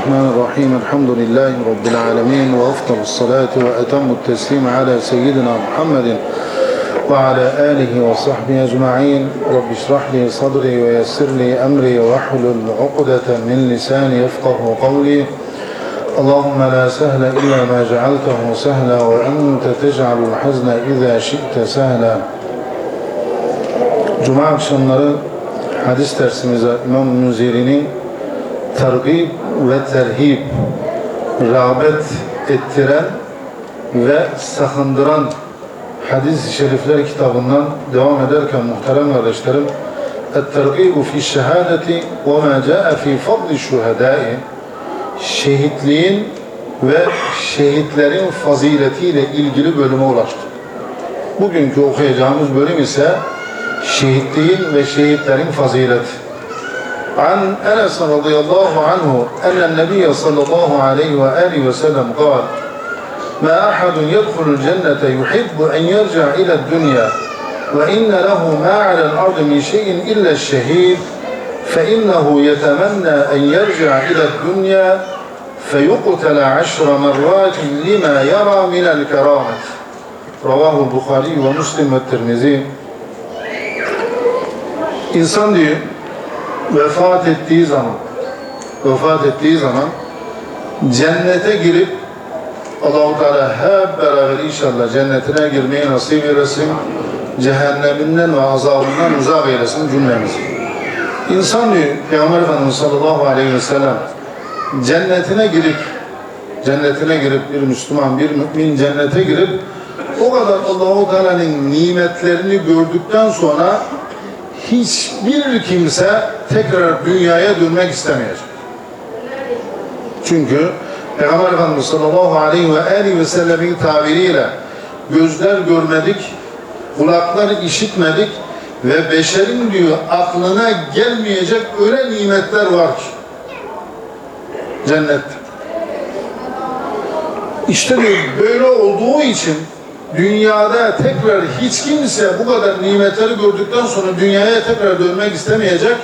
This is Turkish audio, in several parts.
الرحمن الرحيم. الحمد لله رب العالمين وأفضل الصلاة وأتم التسليم على سيدنا محمد وعلى آله وصحبه أجمعين. رب اشرح لي صدري ويسر لي أمري واحلل عقدة من لساني يفقه قولي. اللهم لا سهل إلا ما جعلته سهلا وأنت تجعل الحزن إذا شئت سهلا. Cuma akşamları hadis dersimize İmam Münziri'nin ve terhib rağbet ettiren ve sakındıran hadis-i şerifler kitabından devam ederken muhterem kardeşlerim الترغيب في الشهادة وما جاء في فضل الشهداء şehitliğin ve şehitlerin faziletiyle ilgili bölüme ulaştık. Bugünkü okuyacağımız bölüm ise şehitliğin ve şehitlerin fazileti. عن أنس رضي الله عنه أن النبي صلى الله عليه وآله وسلم قال ما أحد يدخل الجنة يحب أن يرجع إلى الدنيا وإن له ما على الأرض من شيء إلا الشهيد فإنه يتمنى أن يرجع إلى الدنيا فيقتل عشر مرات لما يرى من الكرامة. رواه البخاري ومسلم والترمذي. İnsan diyor vefat ettiği zaman vefat ettiği zaman cennete girip Allahu Teala hep beraber inşallah cennetine girmeyi nasip eylesin. Cehenneminden ve azabından uzak eylesin cümlemizi. İnsan diyor Peygamber Efendimiz sallallahu aleyhi ve sellem cennetine girip cennetine girip bir Müslüman, bir mümin cennete girip o kadar Allahu Teala'nın nimetlerini gördükten sonra hiçbir kimse tekrar dünyaya dönmek istemeyecek. Çünkü Peygamber Efendimiz sallallahu aleyhi ve aleyhi ve sellemin tabiriyle gözler görmedik, kulaklar işitmedik ve beşerin diyor aklına gelmeyecek öyle nimetler var ki cennette. İşte diyor böyle olduğu için dünyada tekrar hiç kimse bu kadar nimetleri gördükten sonra dünyaya tekrar dönmek istemeyecek.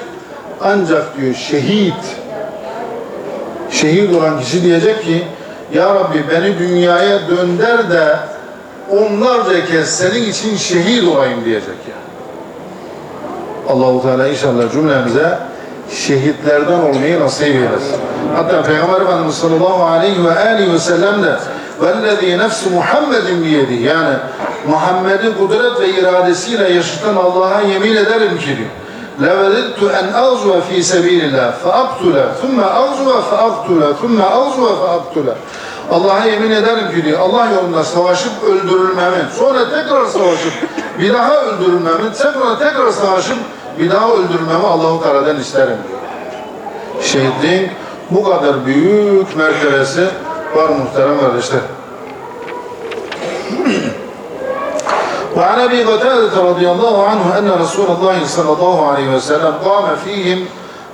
Ancak diyor şehit, şehit olan kişi diyecek ki Ya Rabbi beni dünyaya dönder de onlarca kez senin için şehit olayım diyecek ya. Allahu Teala inşallah cümlemize şehitlerden olmayı nasip eylesin. Hatta Peygamber Efendimiz sallallahu aleyhi ve aleyhi ve sellem de وَالَّذ۪ي نَفْسُ مُحَمَّدٍ بِيَدِهِ Yani Muhammed'in kudret ve iradesiyle yaşatan Allah'a yemin ederim ki diyor. لَوَدِدْتُ اَنْ اَغْزُوَ ف۪ي سَب۪يلِ اللّٰهِ فَاَقْتُلَ ثُمَّ اَغْزُوَ فَاَقْتُلَ ثُمَّ اَغْزُوَ فَاَقْتُلَ Allah'a yemin ederim ki diyor, Allah yolunda savaşıp öldürülmemi, sonra tekrar savaşıp bir daha öldürülmemi, tekrar tekrar savaşıp bir daha öldürülmemi Allahu Teala'dan isterim diyor. Şehitliğin bu kadar büyük mertebesi var muhterem kardeşler. وعن ابي قتاده رضي الله عنه ان رسول الله صلى الله عليه وسلم قام فيهم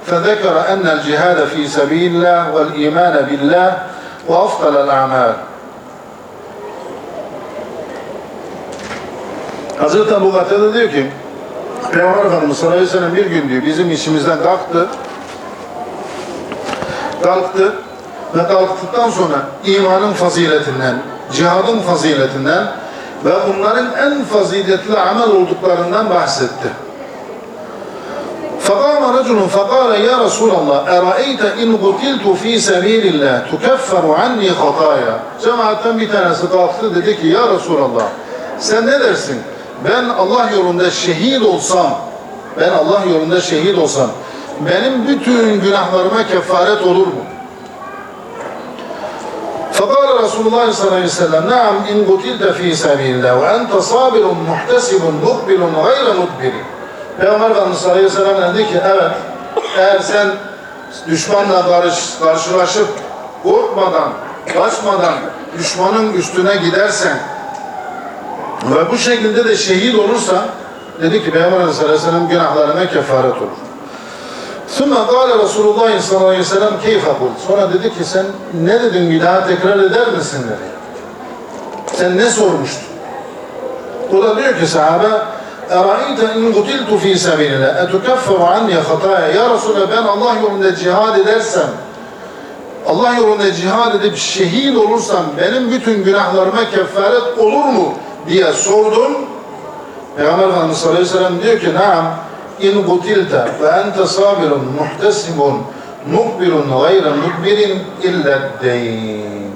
فذكر ان الجهاد في سبيل الله والايمان بالله وافضل الاعمال Hazreti Ebu Katade diyor ki Peygamber Efendimiz sallallahu aleyhi ve sellem bir gün diyor bizim işimizden kalktı kalktı ve kalktıktan sonra imanın faziletinden, cihadın faziletinden ve bunların en faziletli amel olduklarından bahsetti. فقام رجل فقال يا رسول الله أرأيت إن قتلت في سبيل الله تكفر عني خطايا Cemaatten bir tanesi kalktı dedi ki ya Resulallah sen ne dersin ben Allah yolunda şehit olsam ben Allah yolunda şehit olsam benim bütün günahlarıma kefaret olur mu? فقال رسول الله صلى الله عليه وسلم نعم إن قتلت في سبيل الله وأنت صابر محتسب مقبل غير مدبر Peygamber Efendimiz sallallahu aleyhi ve sellem dedi ki evet eğer sen düşmanla karış, karşılaşıp korkmadan, kaçmadan düşmanın üstüne gidersen ve bu şekilde de şehit olursan dedi ki Peygamber Efendimiz sallallahu aleyhi ve sellem günahlarına kefaret olur. ثم قال رسول الله sallallahu aleyhi ve sellem keyfe kul. Sonra dedi ki sen ne dedin bir daha tekrar eder misin dedi. Sen ne sormuştun? O da diyor ki sahabe اَرَأَيْتَ اِنْ قُتِلْتُ ف۪ي سَبِيلِ اللّٰهِ اَتُكَفَّرُ عَنِّي خَطَايا Ya Resulallah ben Allah yolunda cihad edersem Allah yolunda cihad edip şehit olursam benim bütün günahlarıma kefaret olur mu diye sordum. Peygamber Efendimiz sallallahu aleyhi ve sellem diyor ki naam in kutilte ve ente sabirun muhtesibun mukbirun gayre mukbirin illa deyn.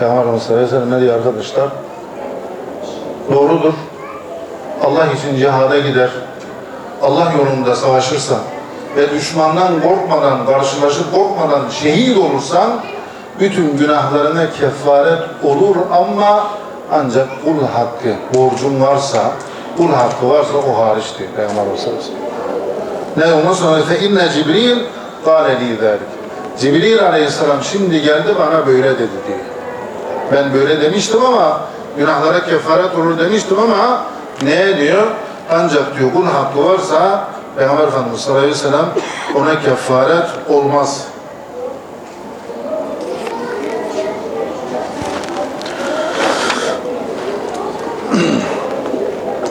Peygamber Efendimiz sallallahu aleyhi ne diyor arkadaşlar? Doğrudur. Allah için cihada gider. Allah yolunda savaşırsan ve düşmandan korkmadan, karşılaşıp korkmadan şehit olursan bütün günahlarına kefaret olur ama ancak kul hakkı, borcun varsa, kul hakkı varsa o hariç diyor Peygamber Aleyhisselam. Ne ondan sonra fe inne Cibril kâle li zâlik. Cibril Aleyhisselam şimdi geldi bana böyle dedi diyor. Ben böyle demiştim ama günahlara kefaret olur demiştim ama ne diyor? Ancak diyor kul hakkı varsa Peygamber Efendimiz sallallahu aleyhi ve sellem ona kefaret olmaz.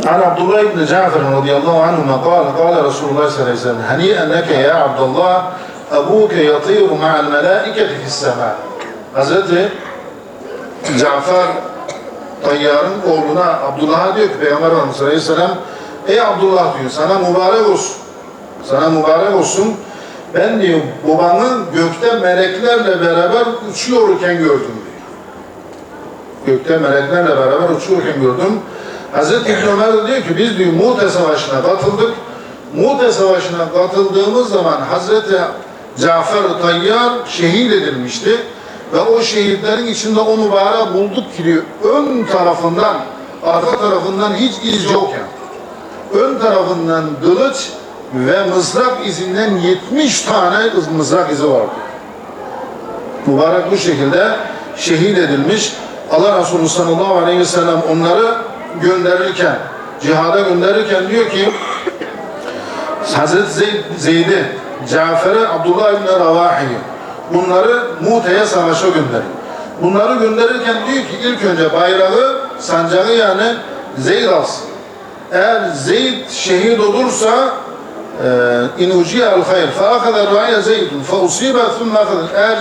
عن عبد الله بن جعفر رضي الله عنهما قال قال رسول الله صلى الله عليه وسلم هنيئا لك يا عبد الله أبوك يطير مع الملائكة في السماء Hazreti Cafer Tayyar'ın oğluna Abdullah'a diyor ki Peygamber Efendimiz Aleyhisselam Ey Abdullah diyor sana mübarek olsun. Sana mübarek olsun. Ben diyor babanı gökte meleklerle beraber uçuyorken gördüm diyor. Gökte meleklerle beraber uçuyorken gördüm. Hazreti İbn Ömer diyor ki biz diyor Mu'te Savaşı'na katıldık. Mu'te Savaşı'na katıldığımız zaman Hazreti Cafer Tayyar şehit edilmişti. Ve o şehitlerin içinde o mübarek bulduk ki diyor, ön tarafından, arka tarafından hiç iz yokken, ön tarafından kılıç ve mızrak izinden 70 tane mızrak izi vardı. Mübarek bu şekilde şehit edilmiş. Allah Resulü sallallahu aleyhi ve sellem onları gönderirken, cihada gönderirken diyor ki Hazreti Zeyd, Zeyd'i, Cafer'i, Abdullah ibn Ravahi'yi bunları Mute'ye savaşa gönderin. Bunları gönderirken diyor ki ilk önce bayrağı, sancağı yani Zeyd alsın. Eğer Zeyd şehit olursa in uciye al hayr fe akada ra'ya Zeydun fe usibe thumme akada eğer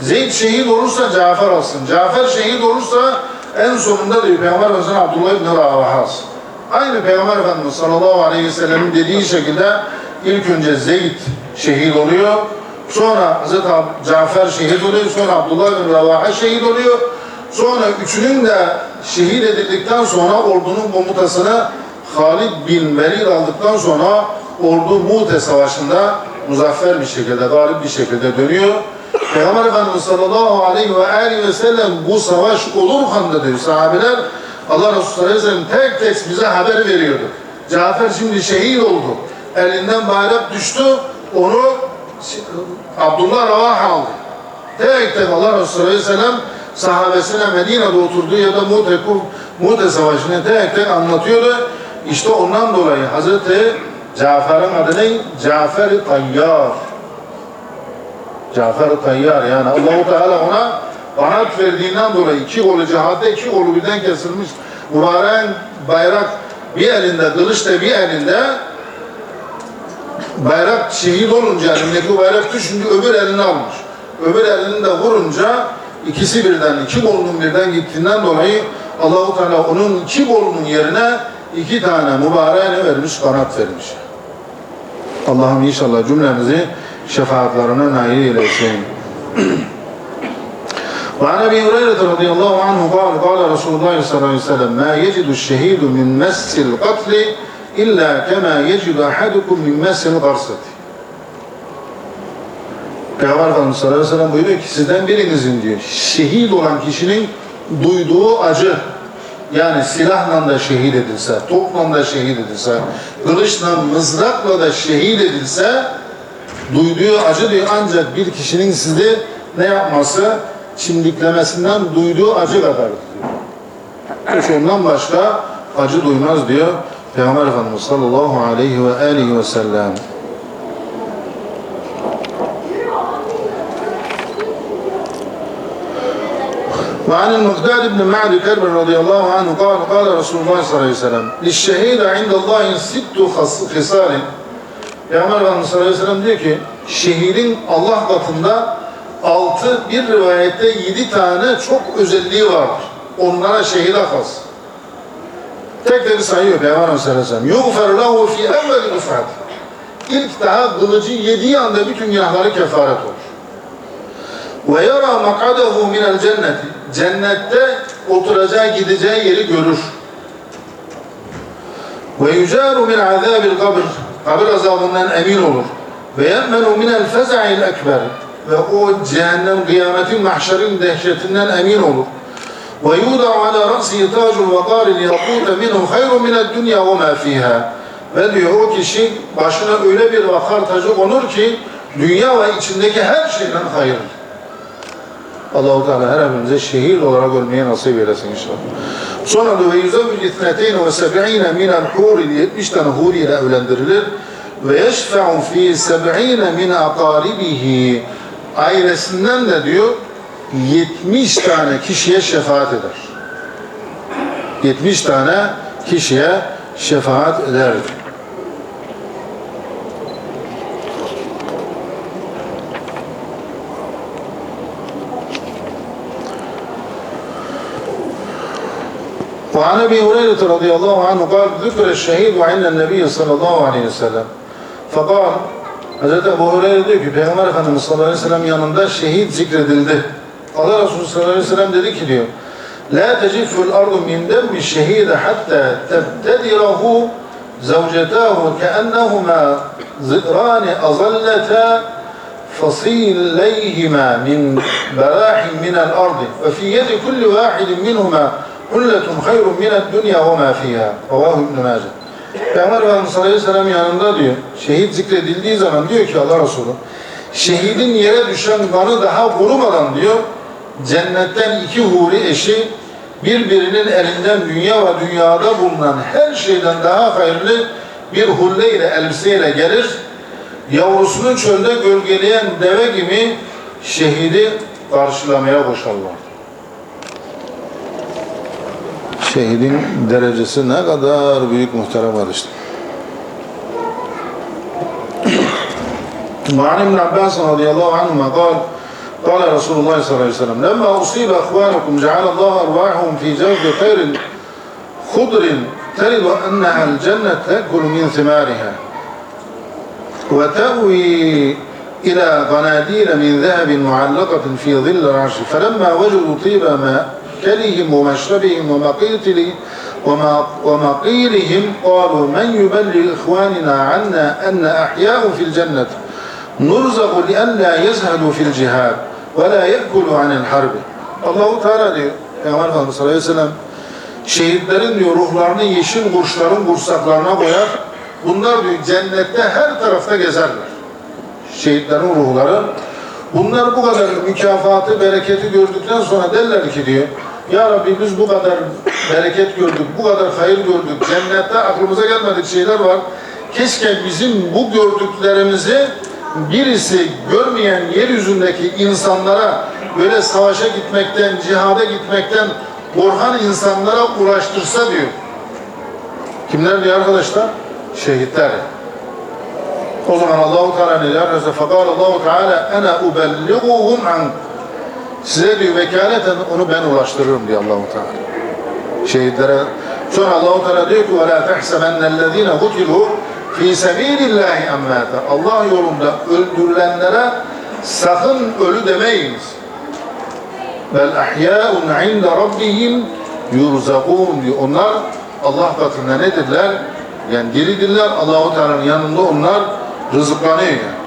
Zeyd şehit olursa Cafer alsın. Cafer şehit olursa en sonunda diyor Peygamber Efendimiz Abdullah ibn Ravaha alsın. Aynı Peygamber Efendimiz sallallahu aleyhi ve sellem'in dediği şekilde ilk önce Zeyd şehit oluyor. Sonra Hazreti Cafer şehit oluyor. Sonra Abdullah bin Ravaha şehit oluyor. Sonra üçünün de şehit edildikten sonra ordunun komutasını Halid bin Velid aldıktan sonra ordu Mu'te Savaşı'nda muzaffer bir şekilde, galip bir şekilde dönüyor. Peygamber Efendimiz sallallahu aleyhi ve aleyhi ve sellem bu savaş olurken de diyor sahabeler Allah Resulü sallallahu aleyhi ve sellem tek tek bize haber veriyordu. Cafer şimdi şehit oldu. Elinden bayrak düştü. Onu Abdullah Ravaha aldı. Tek tek Allah Resulü sallallahu aleyhi ve sellem sahabesine Medine'de oturduğu ya da Mu'te, Mu'te Savaşı'nı tek tek anlatıyordu. İşte ondan dolayı Hazreti Cafer'in adı ne? Cafer-i Tayyar. Cafer-i Tayyar yani Allahu Teala ona kanat verdiğinden dolayı iki kolu cihatta iki kolu birden kesilmiş. Mübarek bayrak bir elinde, kılıç da bir elinde bayrak şehit olunca elindeki bayrak düşünce öbür elini almış. Öbür elini de vurunca ikisi birden, iki kolunun birden gittiğinden dolayı Allahu Teala onun iki kolunun yerine iki tane mübareğine vermiş, kanat vermiş. Allah'ım inşallah cümlemizi şefaatlerine nail eylesin. وعن ابي هريره رضي الله عنه قال قال رسول الله صلى الله عليه وسلم ما يجد الشهيد من مس القتل الا كما يجد احدكم من مس القرصه Peygamber Efendimiz sallallahu aleyhi ve sellem buyuruyor ki sizden birinizin diyor şehit olan kişinin duyduğu acı yani silahla da şehit edilse, topla da şehit edilse, kılıçla, mızrakla da şehit edilse duyduğu acı diyor ancak bir kişinin sizi ne yapması? Çimdiklemesinden duyduğu acı kadar diyor. Hiç ondan başka acı duymaz diyor Peygamber Efendimiz sallallahu aleyhi ve aleyhi ve sellem. وعن المقداد بن معد كرب رضي الله عنه قال قال رسول الله صلى الله عليه وسلم للشهيد عند الله ست خص- خصال Peygamber Efendimiz sallallahu aleyhi ve sellem diyor ki şehidin Allah katında altı bir rivayette yedi tane çok özelliği vardır. Onlara şehit has. Tek tek sayıyor Peygamber Aleyhisselam. يُغْفَرْ لَهُ فِي اَوَّلِ اُفْعَةِ İlk daha kılıcı yediği anda bütün günahları kefaret olur. Ve yara mak'adahu minel cenneti. Cennette oturacağı, gideceği yeri görür. Ve yücaru min azabil kabr. Kabir azabından emin olur. Ve yemmenu minel feza'il ekber. Ve o cehennem, kıyametin, mahşerin dehşetinden emin olur. Ve yuda'u ala ra'si tacun ve qaril yakute minhu hayrun mined dünya ve ma fiha. Ve diyor o kişi başına öyle bir vakar tacı konur ki dünya ve içindeki her şeyden hayırlı. Allahu Teala her birimize şehir olarak ölmeye nasip eylesin inşallah. Sonra da ve yüzevvil ithneteyne ve seb'ine minel huri 70 tane huri ile evlendirilir. Ve yeşfe'u fi seb'ine min akaribihi ailesinden de diyor 70 tane kişiye şefaat eder. 70 tane kişiye şefaat eder. وعن أبي هريرة رضي الله عنه قال ذكر الشهيد وعن النبي صلى الله عليه وسلم فقال Hazreti Ebu Hureyre diyor ki Peygamber Efendimiz sallallahu aleyhi ve sellem yanında şehit zikredildi. Allah Resulü sallallahu aleyhi ve sellem dedi ki diyor لَا تَجِفُ الْاَرْضُ مِنْ دَمِّ الشَّهِيدَ حَتَّى تَبْتَدِرَهُ زَوْجَتَاهُ كَأَنَّهُمَا زِرَانِ أَظَلَّتَا فَصِيلَيْهِمَا مِنْ بَرَاحٍ مِنَ الْاَرْضِ وَفِي يَدِ كُلِّ وَاحِدٍ مِنْهُمَا Hulletun hayrun mined dünya ve ma fiha. Allahu ibn Mace. Peygamber Efendimiz Aleyhisselam yanında diyor, şehit zikredildiği zaman diyor ki Allah Resulü, şehidin yere düşen kanı daha kurumadan diyor, cennetten iki huri eşi birbirinin elinden dünya ve dünyada bulunan her şeyden daha hayırlı bir hulle ile elbiseyle gelir. Yavrusunu çölde gölgeleyen deve gibi şehidi karşılamaya koşarlar. Şehidin derecesi ne kadar büyük muhterem kardeşler. وعن ابن عباس رضي الله عنهما قال قال رسول الله صلى الله عليه وسلم لما أصيب أخوانكم جعل الله أرواحهم في جوف خير خضر ترد أنها الجنة تأكل من ثمارها وتأوي إلى قناديل من ذهب معلقة في ظل العرش فلما وجدوا طيب ماكلهم ومشربهم ومقيتل وما ومقيلهم قالوا من يبلغ إخواننا عنا أن أحياء في الجنة نرزق لئلا يزهدوا في الجهاد ولا يأكلوا عن الحرب الله Teala diyor Peygamber Efendimiz sallallahu aleyhi ve sellem şehitlerin diyor ruhlarını yeşil kurşların kursaklarına koyar bunlar diyor cennette her tarafta gezerler şehitlerin ruhları bunlar bu kadar mükafatı bereketi gördükten sonra derler ki diyor ya Rabbi biz bu kadar bereket gördük, bu kadar hayır gördük. Cennette aklımıza gelmedik şeyler var. Keşke bizim bu gördüklerimizi birisi görmeyen yeryüzündeki insanlara böyle savaşa gitmekten, cihada gitmekten korkan insanlara ulaştırsa diyor. Kimler diyor arkadaşlar? Şehitler. O zaman Allahu Teala ne diyor? Fakat Allahu Teala ana ubelliguhum an size diyor vekaleten onu ben ulaştırırım diyor Allahu Teala. Şehitlere sonra Allahu Teala diyor ki ve la tahsabennellezine kutilu fi sabilillahi emmata. Allah yolunda öldürülenlere sakın ölü demeyiniz. Bel ahya'un inde rabbihim yurzakun diyor. Onlar Allah katında nedirler? Yani diridirler. Allahu Teala'nın yanında onlar rızıklanıyor yani.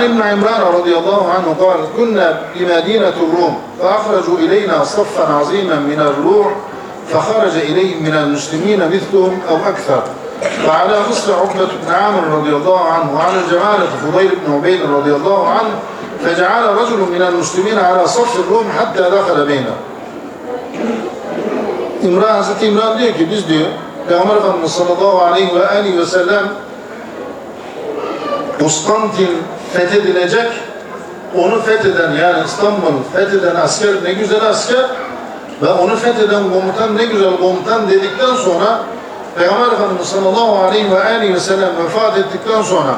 وعن ابن عمران رضي الله عنه قال كنا بمدينة الروم فأخرجوا إلينا صفا عظيما من الروح فخرج إليهم من المسلمين مثلهم أو أكثر. فعلى مصر عقبة بن عامر رضي الله عنه وعلى الجمالة فضيل بن عبيد رضي الله عنه فجعل رجل من المسلمين على صف الروم حتى دخل بينهم İmran, Hazreti İmran diyor ki biz diyor Peygamber Efendimiz sallallahu aleyhi ve aleyhi fethedilecek onu fetheden yani İstanbul fetheden asker ne güzel asker ve onu fetheden komutan ne güzel komutan dedikten sonra Peygamber Efendimiz sallallahu aleyhi ve aleyhi ve sellem vefat ettikten sonra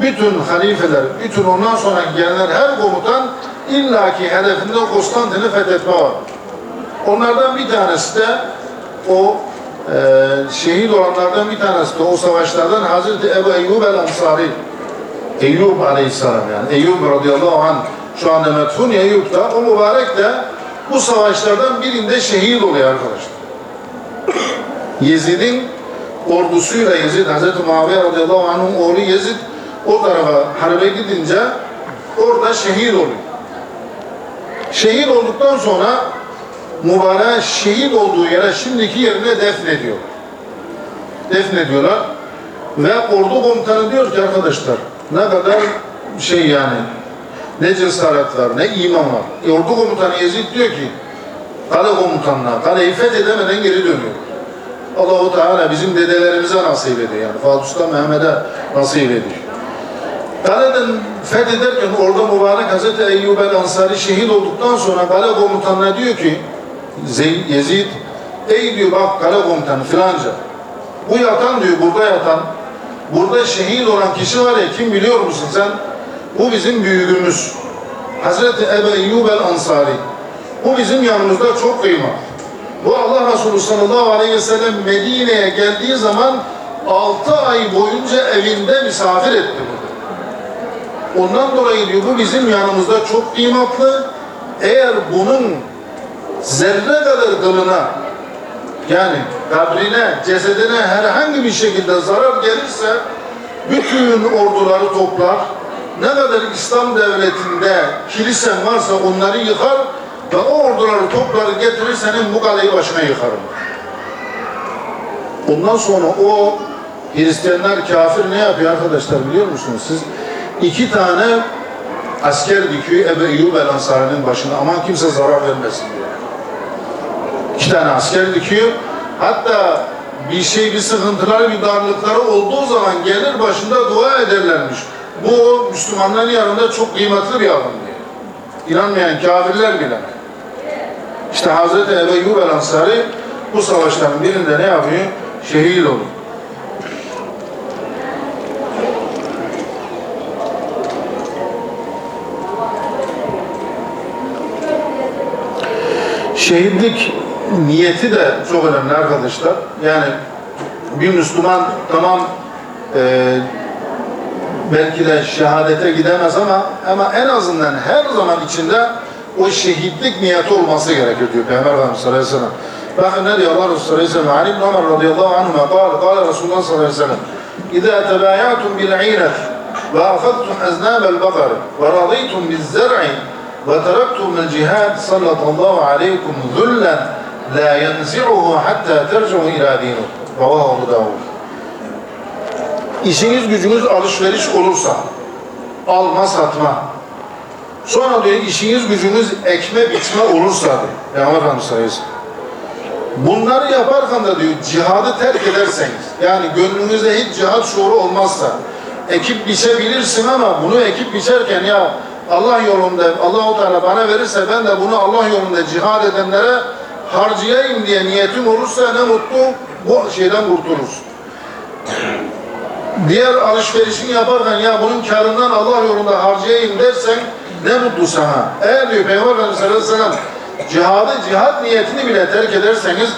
bütün halifeler, bütün ondan sonra gelenler her komutan illaki hedefinde Konstantin'i fethetme var. Onlardan bir tanesi de o e, şehit olanlardan bir tanesi de o savaşlardan Hazreti Ebu Eyyub el Ansari Eyyub aleyhisselam yani Eyyub radıyallahu anh şu anda metfun ya Eyyub da o mübarek de bu savaşlardan birinde şehit oluyor arkadaşlar. Yezid'in ordusuyla Yezid, Hazreti Muaviye radıyallahu anh'ın oğlu Yezid o tarafa harbe gidince orada şehit oluyor. Şehit olduktan sonra mübarek şehit olduğu yere şimdiki yerine defnediyor. Defnediyorlar. Ve ordu komutanı diyor ki arkadaşlar ne kadar şey yani ne cesaret var ne iman var. E, ordu komutanı Yezid diyor ki kale komutanına kaleyi fethedemeden geri dönüyor. Allahu Teala bizim dedelerimize nasip ediyor yani. Fadusta Mehmet'e nasip ediyor. Kaleden fethederken orada mübarek Hazreti Eyyub el Ansari şehit olduktan sonra kale komutanına diyor ki Yezid ey diyor bak kale komutanı filanca bu yatan diyor burada yatan burada şehit olan kişi var ya kim biliyor musun sen? Bu bizim büyüğümüz. Hazreti Ebu Eyyub el Ansari. Bu bizim yanımızda çok kıymetli. Bu Allah Resulü sallallahu aleyhi ve sellem Medine'ye geldiği zaman 6 ay boyunca evinde misafir etti burada. Ondan dolayı diyor bu bizim yanımızda çok kıymetli. Eğer bunun zerre kadar kılına yani kabrine, cesedine herhangi bir şekilde zarar gelirse bütün orduları toplar. Ne kadar İslam devletinde kilisen varsa onları yıkar ve o orduları toplar getirir senin bu kaleyi başına yıkarım. Ondan sonra o Hristiyanlar kafir ne yapıyor arkadaşlar biliyor musunuz? Siz iki tane asker dikiyor Ebu Eyyub el Ansari'nin başına aman kimse zarar vermesin diyor. İki tane asker dikiyor. Hatta bir şey, bir sıkıntıları, bir darlıkları olduğu zaman gelir başında dua ederlermiş. Bu Müslümanların yanında çok kıymetli bir adam diye. İnanmayan kafirler bile. İşte Hazreti Ebu Eyyub el Ansari bu savaşların birinde ne yapıyor? Şehit oluyor. Şehitlik niyeti de çok önemli arkadaşlar. Yani bir Müslüman tamam e, belki de şehadete gidemez ama ama en azından her zaman içinde o şehitlik niyeti olması gerekiyor diyor Peygamber Efendimiz sallallahu aleyhi ve sellem. Bakın ne diyor Allah Resulü sallallahu aleyhi ve sellem. Ali Ömer radıyallahu anhuma kâle, kâle Resulullah sallallahu aleyhi ve sellem. İzâ tebâyâtum bil'înet ve afadtum eznâbel bakar ve radîtum bizzer'i ve teraktum el cihad sallallahu aleykum zullen la yenzi'uhu hatta terci'u ila dinu. Ravahu Ebu Davud. İşiniz gücünüz alışveriş olursa, alma satma, sonra diyor işiniz gücünüz ekme biçme olursa diyor. Peygamber Efendimiz. Bunları yaparken de diyor cihadı terk ederseniz, yani gönlünüzde hiç cihat şuuru olmazsa, ekip biçebilirsin ama bunu ekip biçerken ya Allah yolunda, Allahu Teala bana verirse ben de bunu Allah yolunda cihad edenlere harcayayım diye niyetim olursa ne mutlu bu şeyden kurtulursun. Diğer alışverişini yaparken ya bunun karından Allah yolunda harcayayım dersen ne mutlu sana. Eğer diyor Peygamber Efendimiz sallallahu cihadı, cihat niyetini bile terk ederseniz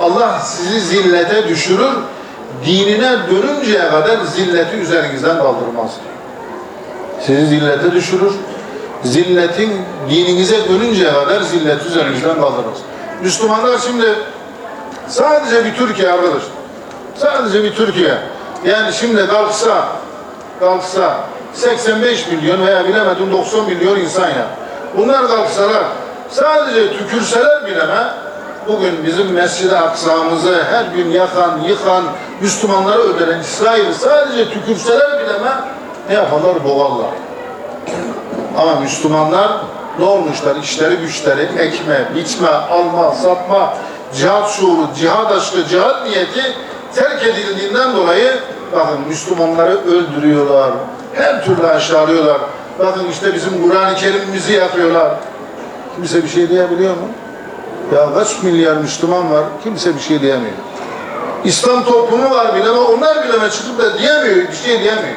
Allah sizi zillete düşürür. Dinine dönünceye kadar zilleti üzerinizden kaldırmaz. Sizi zillete düşürür. Zilletin dininize dönünceye kadar zillet üzerinizden kaldırmaz. Müslümanlar şimdi sadece bir Türkiye arkadaşlar. Sadece bir Türkiye. Yani şimdi kalksa, kalksa 85 milyon veya bilemedim 90 milyon insan ya. Bunlar kalksalar, sadece tükürseler bileme, bugün bizim Mescid-i Aksa'mızı her gün yakan, yıkan, Müslümanları öldüren İsrail sadece tükürseler bileme ne yaparlar? Boğarlar. Ama Müslümanlar ne olmuşlar? İşleri güçleri, ekme, biçme, alma, satma, cihat şuuru, cihat aşkı, cihat niyeti terk edildiğinden dolayı bakın Müslümanları öldürüyorlar, her türlü aşağılıyorlar. Bakın işte bizim Kur'an-ı Kerim'imizi yapıyorlar. Kimse bir şey diyebiliyor mu? Ya kaç milyar Müslüman var, kimse bir şey diyemiyor. İslam toplumu var bile ama onlar bile çıkıp da diyemiyor, bir şey diyemiyor.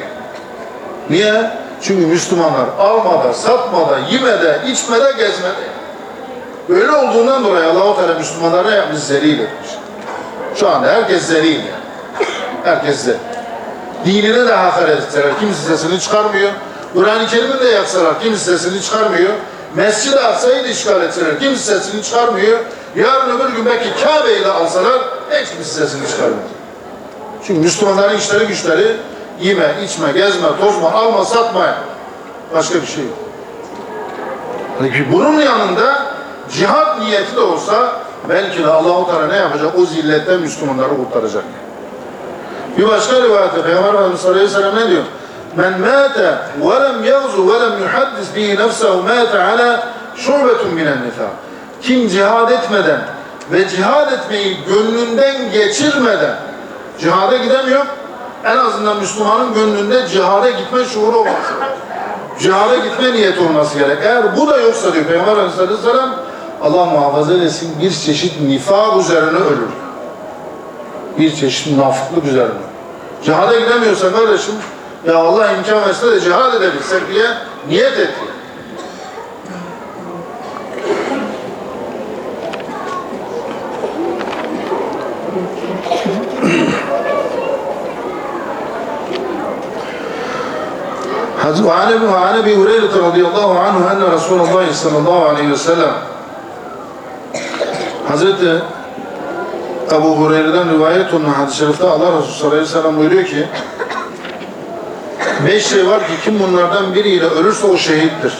Niye? Çünkü Müslümanlar almada, satmada, yemede, içmede, gezmede. Böyle olduğundan dolayı Allah-u Teala Müslümanlara yapmış zelil etmiş. Şu anda herkes zelil. Herkes zelil. Dinine de hakaret etseler kimse sesini çıkarmıyor. Kur'an-ı Kerim'i de yaksalar kimse sesini çıkarmıyor. Mescid-i Aksa'yı da işgal etseler kimse sesini çıkarmıyor. Yarın öbür gün belki Kabe'yi de alsalar hiç kimse sesini çıkarmıyor. Çünkü Müslümanların işleri güçleri yeme, içme, gezme, tozma, alma, satma. Başka bir şey yok. Peki bunun yanında cihat niyeti de olsa belki de Allah-u Teala ne yapacak? O zilletten Müslümanları kurtaracak. Bir başka rivayette Peygamber Efendimiz sallallahu aleyhi ve sellem ne diyor? Men mâte ve lem yagzu ve lem yuhaddis bihi nefsehu mâte ala şubetun minen nifâk. Kim cihad etmeden ve cihad etmeyi gönlünden geçirmeden cihada gidemiyor. En azından Müslümanın gönlünde cihada gitme şuuru olması. Cihada gitme niyeti olması gerek. Eğer bu da yoksa diyor Peygamber Aleyhisselam Allah muhafaza etsin bir çeşit nifak üzerine ölür. Bir çeşit münafıklık üzerine. Cihada gidemiyorsa kardeşim ya Allah imkan verse de cihad edebilsek diye niyet et. وعن ابي وعن ابي هريره رضي الله عنه ان رسول الله صلى الله عليه وسلم Hazreti Ebu Hureyre'den rivayet olunan hadis-i şerifte Allah Resulü sallallahu aleyhi ve sellem buyuruyor ki beş şey var ki kim bunlardan biriyle ölürse o şehittir.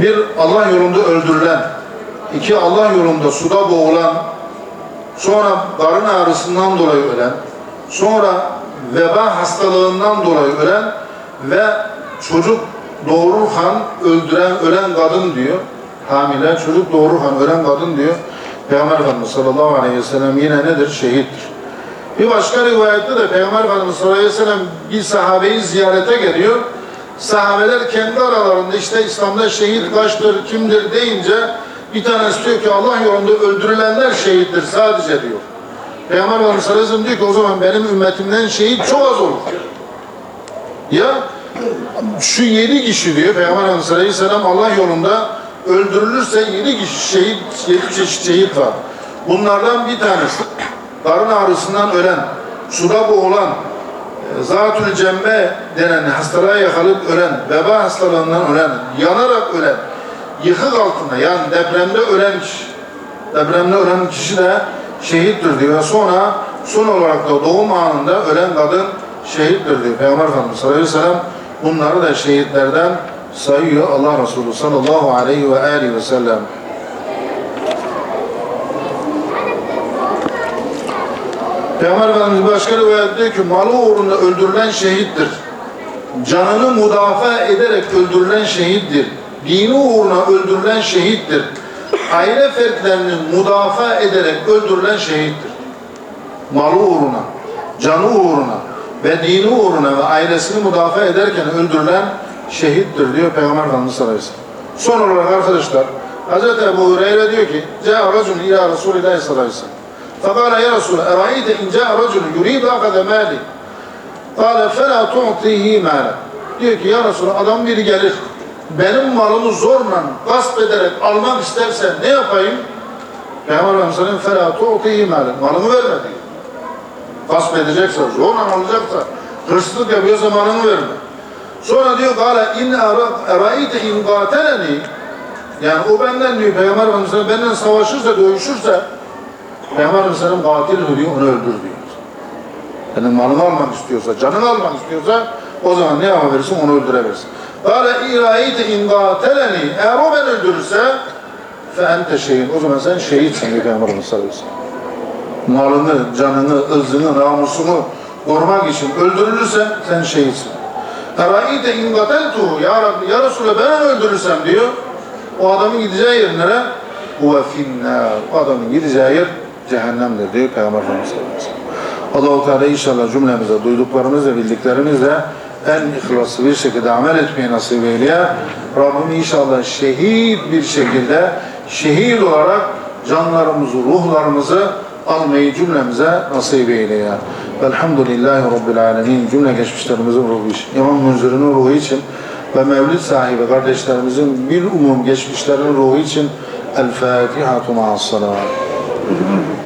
Bir Allah yolunda öldürülen, iki Allah yolunda suda boğulan, sonra karın ağrısından dolayı ölen, sonra veba hastalığından dolayı ölen ve çocuk doğururken öldüren, ölen kadın diyor. Hamile çocuk doğururken ölen kadın diyor. Peygamber Efendimiz sallallahu aleyhi ve sellem yine nedir? Şehittir. Bir başka rivayette de Peygamber Efendimiz sallallahu aleyhi ve sellem bir sahabeyi ziyarete geliyor. Sahabeler kendi aralarında işte İslam'da şehit kaçtır, kimdir deyince bir tanesi diyor ki Allah yolunda öldürülenler şehittir sadece diyor. Peygamber Efendimiz diyor ki o zaman benim ümmetimden şehit çok az olur. Ya şu yedi kişi diyor Peygamber Efendimiz sallallahu aleyhi ve sellem Allah yolunda öldürülürse yedi kişi şehit, yedi çeşit şehit var. Bunlardan bir tanesi karın ağrısından ölen, suda boğulan, e, zatül cembe denen hastalığa yakalıp ölen, veba hastalığından ölen, yanarak ölen, yıkık altında yani depremde ölen kişi, depremde ölen kişi de şehittir diyor. Sonra son olarak da doğum anında ölen kadın şehittir diyor. Peygamber Efendimiz sallallahu aleyhi ve sellem bunları da şehitlerden sayıyor Allah Resulü sallallahu aleyhi ve aleyhi ve sellem. Peygamber Efendimiz başka rivayet diyor ki malı uğruna öldürülen şehittir. Canını müdafaa ederek öldürülen şehittir. Dini uğruna öldürülen şehittir aile fertlerinin müdafaa ederek öldürülen şehittir. Malı uğruna, canı uğruna ve dini uğruna ve ailesini müdafaa ederken öldürülen şehittir diyor Peygamber Efendimiz sallallahu aleyhi ve sellem. Son olarak arkadaşlar Hz. Ebu Hureyre diyor ki Câ'a racun ila Resulillahi sallallahu aleyhi ve sellem. Fekâle ya Resul erâite in câ'a racun yuridu akade mâli. Kâle felâ tu'tihi mâle. Diyor ki ya Resul adam biri gelir benim malımı zorla gasp ederek almak isterse ne yapayım? Peygamber Efendimiz'in felatı okuyu malin. Malımı verme diyor. Gasp edecekse, zorla alacaksa, hırsızlık yapıyorsa malımı verme. Sonra diyor gala in eraite in gateleni yani o benden diyor Peygamber Efendimiz benden savaşırsa, dövüşürse Peygamber Efendimiz katil diyor, onu öldür diyor. Yani malını almak istiyorsa, canını almak istiyorsa o zaman ne yapabilirsin? Onu öldürebilirsin. Kale İra'yte in gateleni. Eğer o beni öldürürse fe ente şehit. O zaman sen şehitsin diyor Peygamberimiz sallallahu aleyhi ve sellem. Malını, canını, ırzını, namusunu korumak için öldürülürse sen şehitsin. Erayite in gateltuhu. Ya Rabbi, ya Resulü ben öldürürsem diyor. O adamın gideceği yer nere? Huve finnâr. O adamın gideceği yer cehennemdir diyor Peygamber Efendimiz sallallahu aleyhi ve sellem. Allah-u Teala inşallah cümlemize duyduklarımızla bildiklerimizle en ihlaslı bir şekilde amel etmeyi nasip eyle. Rabbim inşallah şehit bir şekilde şehit olarak canlarımızı, ruhlarımızı almayı cümlemize nasip eyle ya. Velhamdülillahi Rabbil Alemin. Cümle geçmişlerimizin ruhu için, İmam Münzir'in ruhu için ve Mevlid sahibi kardeşlerimizin bir umum geçmişlerin ruhu için El Fatihatu ma'as salam.